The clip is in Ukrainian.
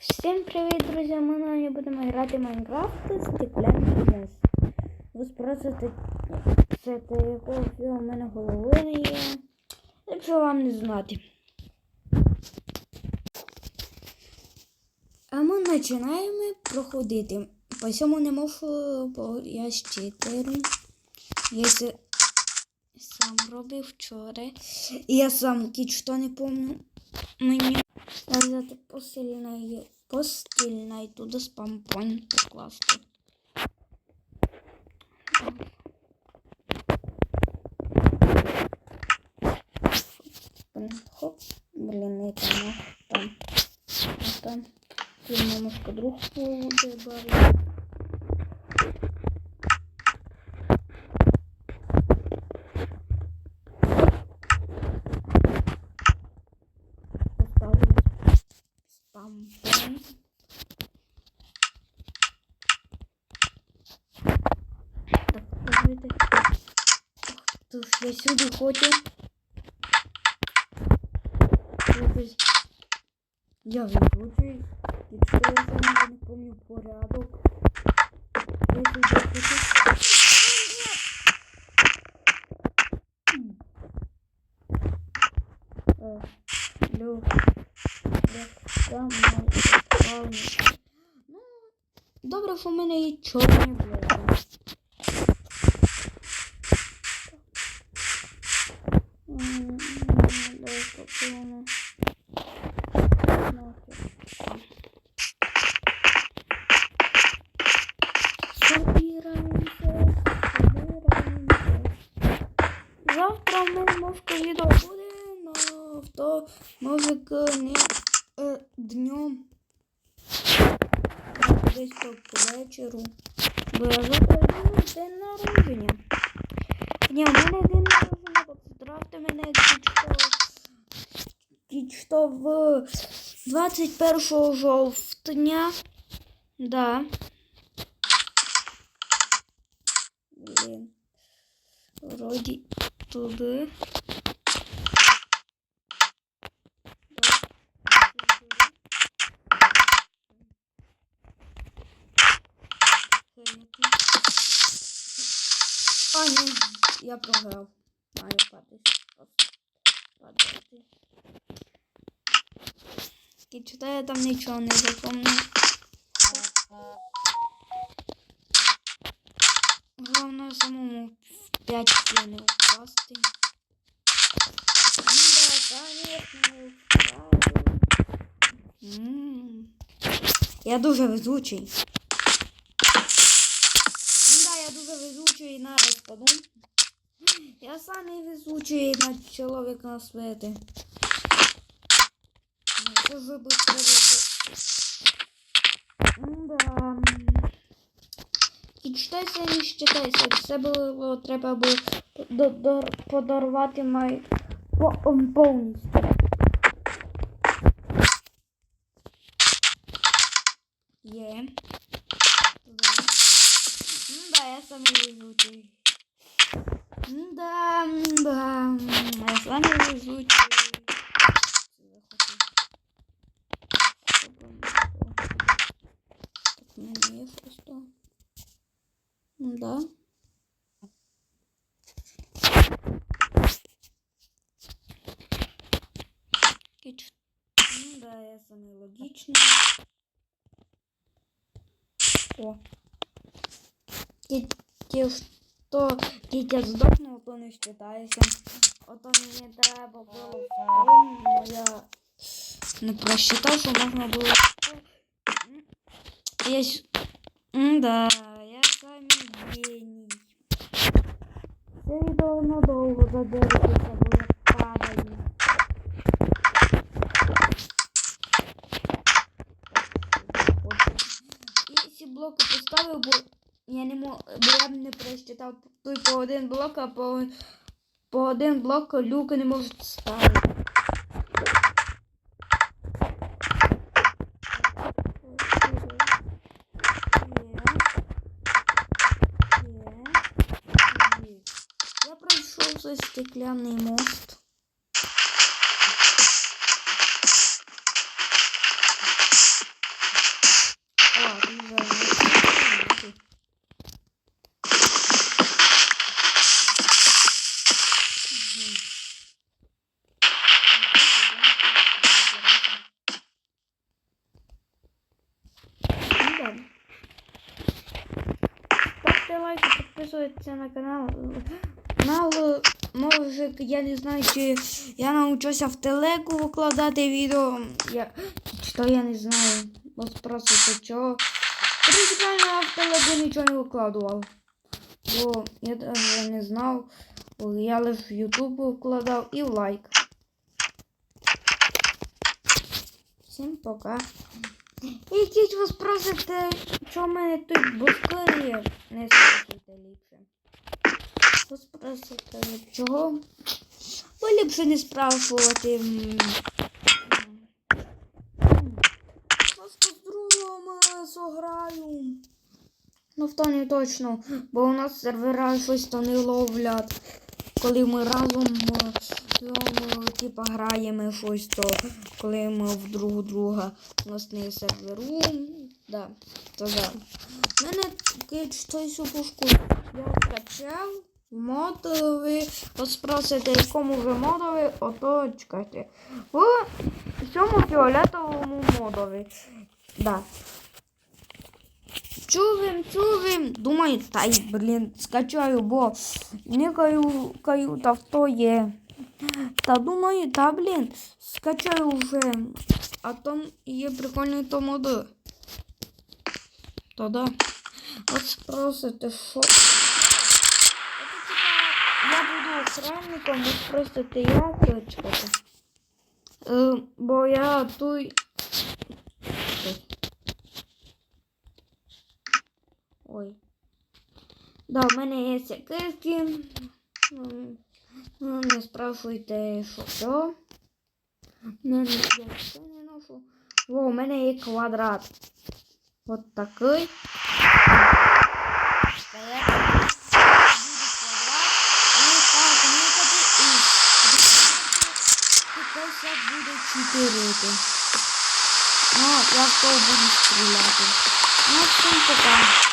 Всім привіт, друзі! Ми сьогодні будемо грати в Майнкрафт стекляний мост. Ви спросите, це якого фіга в мене голови не є. Якщо вам не знати. А ми починаємо проходити. По цьому не можу, бо я щитер. Я це сам робив вчора. Я сам нічого не пам'ятаю. Мені взяти посильний, постільний туди спампонь покласти. Хоп, блін, і там, там, там. Тут немножко друг добавлю. Поставлю спампонь. Так, ти ж я сюди хочу. Якось Я виключую. Якщо я не помню порядок. Я сюди хочу. Ну, добре, що в мене є чорні блоки. Ну. Завтра ми, може, відео буде, но то к не е, днем. Десь то к вечору. Бо я завтра день народження. Ні, у мене день народження, поздравте мене тічто. Тічто в 21 жовтня. Да. Блін. Вроді туди. А, ні, я програв. Маю падати. Падати. І чого я там нічого не запомнив. Головне самому в 5 не. Ну да, конечно, не. Я дуже везучий. Ну да, я дуже везучий на розпаду. Я самий везучий на. Ну, Це вже би. Да. І читайся, не читайся. Все було треба було подарувати май по- повністю. Є. Да. Я самий везучий. Да, да, я самий везучий. Так, мені є просто. Да. Кич. Ну да, я самый логичный. О. Тільки що тільки здохнув, то не вважається. Ото мені треба було впевнено, я не просчитав, що можна було. Я с- Да, я самий геній. Це відео надовго задержиться, бо я падаю. І ці блоки поставив, бо я не мо... бо я б не просчитав той по один блок, а по, по один блок люки не можуть ставити. Я пройшов цей стекляний мост. Підписуйтесь на канал. Е, може, я не знаю, чи я навчуся в телегу викладати відео. Я, чи то я не знаю. Бо спросите, чого. Принципіально в телегу нічого не викладував. Бо я навіть не знав. Я лише в YouTube викладав і в лайк. Всім пока. І якісь ви спросите, що мене тут є. Не спрашуйте ліпше. Ви спросите, чого? Ви ліпше не спрашувати. Вас з другом зограю. Ну, в то не точно, бо у нас сервера щось то не ловлять. Коли ми разом разом, типа, граємо щось, то коли ми в друг друга у не серверу. Да, то да. У мене таке щось пушку. Я скачав модові. От спросите, якому ви модові, ото чекайте. В цьому фіолетовому модові. Да. Чувим, чувим. Думаю, та й, блін, скачаю, бо не каю, каю, в є. Та думаю, та блін, скачаю вже. А там є прикольні то моди. Та да. От спросите, що. Я буду охранником, ви спросите, як то чекайте. Е, бо я той. Ой. Да, в мене є сякирки. Ну, не спрашуйте, що що. В я все не ношу. О, у мене є квадрат. От такий. Никати буде чотирити. Ну, я в то буду стріляти. Ну, всім пока.